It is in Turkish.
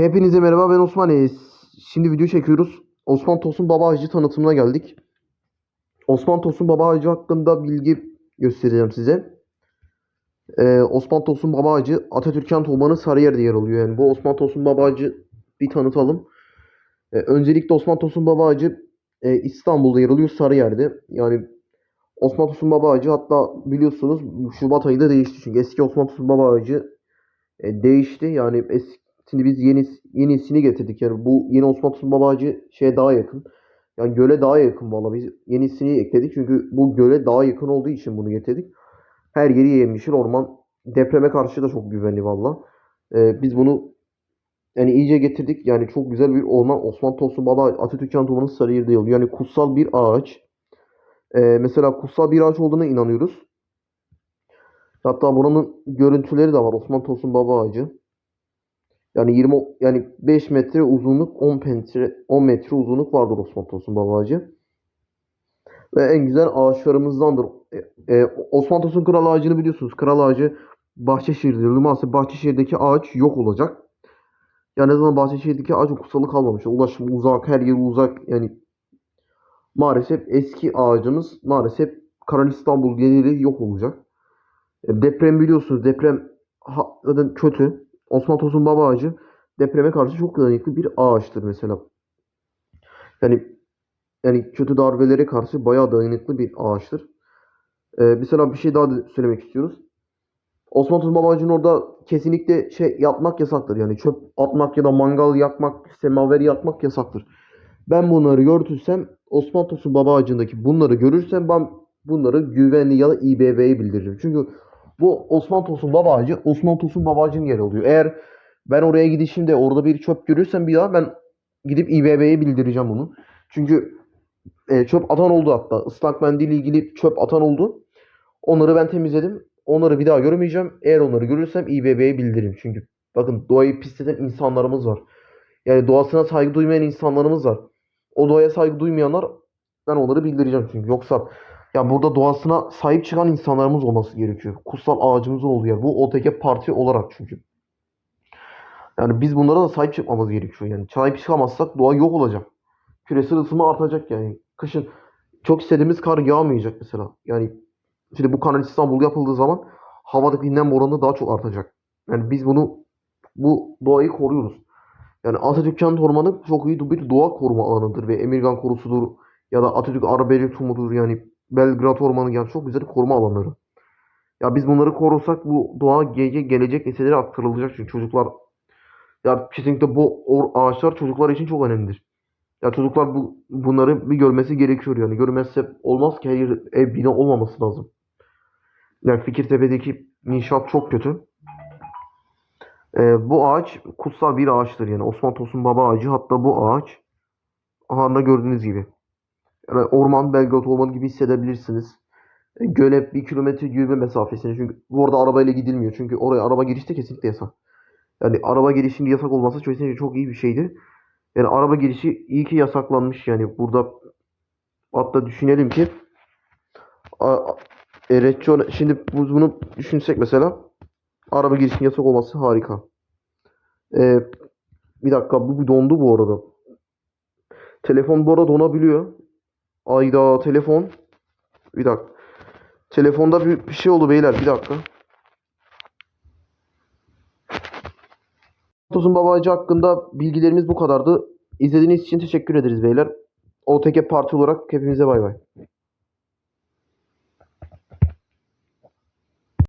Hepinize merhaba ben Osman Eğiz. Şimdi video çekiyoruz. Osman Tosun Baba Ağacı tanıtımına geldik. Osman Tosun Baba Ağacı hakkında bilgi göstereceğim size. Ee, Osman Tosun Baba Ağacı Atatürk Kent Ormanı Sarıyer'de yer alıyor. Yani bu Osman Tosun Baba Ağacı bir tanıtalım. Ee, öncelikle Osman Tosun Baba Ağacı e, İstanbul'da yer alıyor Sarıyer'de. Yani Osman Tosun Baba Ağacı hatta biliyorsunuz Şubat ayında değişti. Çünkü eski Osman Tosun Baba Ağacı e, değişti. Yani eski Şimdi biz yeni yenisini getirdik. Yani bu yeni Osman Tosun Baba Ağacı şeye daha yakın. Yani göle daha yakın valla. Biz yenisini ekledik. Çünkü bu göle daha yakın olduğu için bunu getirdik. Her yeri yemyeşil orman. Depreme karşı da çok güvenli valla. Ee, biz bunu yani iyice getirdik. Yani çok güzel bir orman. Osman Tosun Baba Atatürk Ormanı Sarıyer'de yolu. Yani kutsal bir ağaç. Ee, mesela kutsal bir ağaç olduğuna inanıyoruz. Hatta buranın görüntüleri de var. Osman Tosun Baba Ağacı. Yani 20 yani 5 metre uzunluk 10 metre 10 metre uzunluk vardır Osman Tosun Baba. Ve en güzel ağaçlarımızdandır. E, e, Osman Tosun Kral Ağacı'nı biliyorsunuz. Kral Ağacı Bahçeşehir'de. Maalesef Bahçeşehir'deki ağaç yok olacak. Yani ne zaman Bahçeşehir'deki ağacın kutsalı kalmamış. Ulaşım uzak, her yer uzak. Yani maalesef eski ağacımız maalesef Kanal İstanbul geliri yok olacak. E, deprem biliyorsunuz. Deprem zaten kötü. Osman Tosun Baba Ağacı depreme karşı çok dayanıklı bir ağaçtır mesela. Yani yani kötü darbelere karşı bayağı dayanıklı bir ağaçtır. Ee, mesela bir şey daha da söylemek istiyoruz. Osman Tosun Baba Ağacı'nın orada kesinlikle şey yapmak yasaktır. Yani çöp atmak ya da mangal yakmak, semaveri yakmak yasaktır. Ben bunları gördüysem Osman Tosun Baba Ağacı'ndaki bunları görürsem ben bunları güvenli ya da İBB'ye bildiririm. Çünkü bu Osman Tosun Baba Osman Tosun Baba Ağacı'nın yeri oluyor. Eğer ben oraya gidişimde orada bir çöp görürsem bir daha ben gidip İBB'ye bildireceğim bunu. Çünkü e, çöp atan oldu hatta. Islak mendil ilgili çöp atan oldu. Onları ben temizledim. Onları bir daha görmeyeceğim. Eğer onları görürsem İBB'ye bildiririm. Çünkü bakın doğayı pisleten insanlarımız var. Yani doğasına saygı duymayan insanlarımız var. O doğaya saygı duymayanlar ben onları bildireceğim çünkü. Yoksa ya burada doğasına sahip çıkan insanlarımız olması gerekiyor. Kutsal ağacımızın olduğu yer. Bu OTG parti olarak çünkü. Yani biz bunlara da sahip çıkmamız gerekiyor. Yani sahip çıkamazsak doğa yok olacak. Küresel ısınma artacak yani. Kışın çok istediğimiz kar yağmayacak mesela. Yani şimdi bu Kanal İstanbul yapıldığı zaman havadaki nem oranı daha çok artacak. Yani biz bunu bu doğayı koruyoruz. Yani Atatürk Kent Ormanı çok iyi bir doğa koruma alanıdır ve Emirgan Korusu'dur ya da Atatürk Arabeli Tumu'dur yani Belgrad Ormanı yani çok güzel koruma alanları. Ya biz bunları korursak bu doğa gece gelecek nesillere aktarılacak çünkü çocuklar ya kesinlikle bu ağaçlar çocuklar için çok önemlidir. Ya çocuklar bu bunları bir görmesi gerekiyor yani. Görmezse olmaz ki her yer ev bina olmaması lazım. Yani Fikirtepe'deki inşaat çok kötü. Ee, bu ağaç kutsal bir ağaçtır yani. Osman Tosun Baba ağacı hatta bu ağaç aha gördüğünüz gibi. Orman, Belgrad Ormanı gibi hissedebilirsiniz. E, göle bir kilometre yürüme mesafesini. Çünkü bu arada arabayla gidilmiyor. Çünkü oraya araba girişte kesinlikle yasak. Yani araba girişinin yasak olması kesinlikle çok iyi bir şeydi. Yani araba girişi iyi ki yasaklanmış yani. Burada hatta düşünelim ki evet şimdi bunu düşünsek mesela araba girişinin yasak olması harika. Ee, bir dakika bu dondu bu arada. Telefon bu arada donabiliyor. Ayda telefon. Bir dakika. Telefonda bir, bir şey oldu beyler. Bir dakika. Tosun Babacı hakkında bilgilerimiz bu kadardı. İzlediğiniz için teşekkür ederiz beyler. OTG Parti olarak hepinize bay bay.